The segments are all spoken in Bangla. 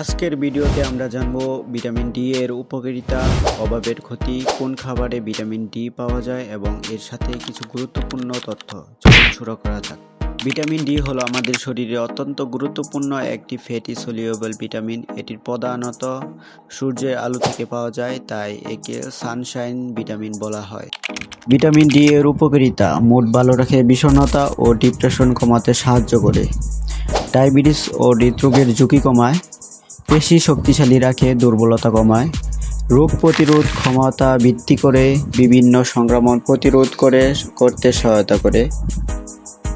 আজকের ভিডিওতে আমরা জানব ভিটামিন ডি এর উপকারিতা, অভাবের ক্ষতি, কোন খাবারে ভিটামিন ডি পাওয়া যায় এবং এর সাথে কিছু গুরুত্বপূর্ণ তথ্য। চলুন শুরু করা যাক। ভিটামিন ডি হলো আমাদের শরীরে অত্যন্ত গুরুত্বপূর্ণ একটি ফ্যাটি সলিউবল ভিটামিন এটির প্রধানত সূর্যের আলো থেকে পাওয়া যায়, তাই একে সানশাইন ভিটামিন বলা হয়। ভিটামিন ডি এর উপকারিতা, মুড ভালো রাখে বিষণ্ণতা ও ডিপ্রেশন কমাতে সাহায্য করে। ডায়াবেটিস ও হৃদরোগের ঝুঁকি কমায়। পেশি শক্তিশালী রাখে, দুর্বলতা কমায়। রোগ প্রতিরোধ ক্ষমতা বৃদ্ধি করে, বিভিন্ন সংক্রমণ প্রতিরোধ করে, করতে সহায়তা করে।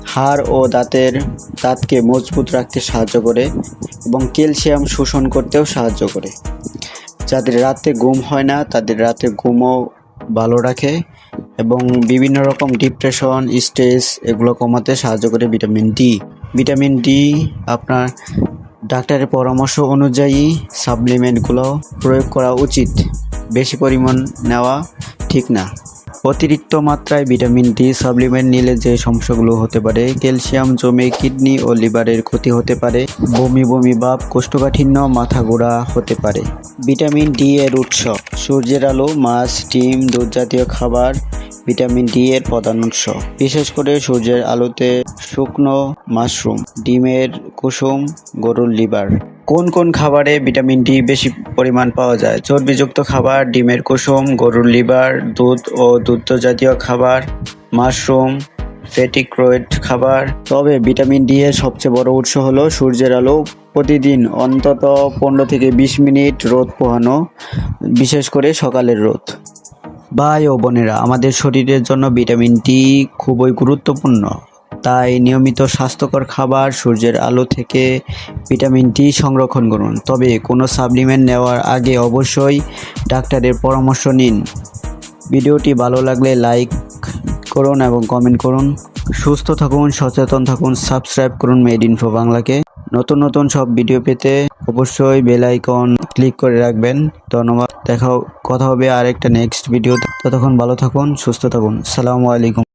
হাড় ও দাঁতের দাঁতকে মজবুত রাখতে সাহায্য করে এবং ক্যালসিয়াম শোষণ করতেও সাহায্য করে। যাদের রাতে ঘুম হয় না, তাদের রাতে ঘুমও ভালো রাখে এবং বিভিন্ন রকম ডিপ্রেশন, স্ট্রেস এগুলো কমাতে সাহায্য করে ভিটামিন ডি। ভিটামিন ডি আপনার ডাক্তারের পরামর্শ অনুযায়ী সাপ্লিমেন্টগুলো প্রয়োগ করা উচিত। বেশি পরিমাণ নেওয়া ঠিক না। অতিরিক্ত মাত্রায় ভিটামিন ডি সাপ্লিমেন্ট নিলে যে সমস্যাগুলো হতে পারে, ক্যালসিয়াম, জমে, কিডনি ও লিভারের ক্ষতি হতে পারে, বমি বমি ভাব, কোষ্ঠকাঠিন্য, মাথা ঘোরা হতে পারে। ভিটামিন ডি এর উৎস, সূর্যের আলো, মাছ, ডিম দুধ জাতীয় খাবার ভিটামিন ডি এর প্রধান উৎস। বিশেষ করে সূর্যের আলোতে শুকনো মাশরুম, ডিমের কুসুম, গরুর লিভার। কোন কোন খাবারে ভিটামিন ডি বেশি পরিমাণ পাওয়া যায়? চর্বিযুক্ত খাবার, ডিমের কুসুম, গরুর লিভার, দুধ ও দুগ্ধ জাতীয় খাবার, মাশরুম ফ্যাটিক্রয়েড খাবার। তবে ভিটামিন ডি এর সবচেয়ে বড় উৎস হলো সূর্যের আলো। প্রতিদিন অন্তত পনেরো থেকে বিশ মিনিট রোদ পোহানো, বিশেষ করে সকালের রোদ। ভাই ও বোনেরা, আমাদের শরীরের জন্য ভিটামিন ডি খুবই গুরুত্বপূর্ণ। তাই নিয়মিত স্বাস্থ্যকর খাবার, সূর্যের আলো থেকে ভিটামিন ডি সংরক্ষণ করুন। তবে কোনো সাপ্লিমেন্ট নেওয়ার আগে অবশ্যই ডাক্তারের পরামর্শ নিন। ভিডিওটি ভালো লাগলে লাইক করুন এবং কমেন্ট করুন। সুস্থ থাকুন, সচেতন থাকুন, সাবস্ক্রাইব করুন মেড ইনফো বাংলাকে নতুন নতুন সব ভিডিও পেতে অবশ্যই বেল আইকন ক্লিক করে রাখবেন। ধন্যবাদ। দেখাও কথা হবে আরেকটা নেক্সট ভিডিও ততক্ষণ ভালো থাকুন, সুস্থ থাকুন। সালামু আলাইকুম।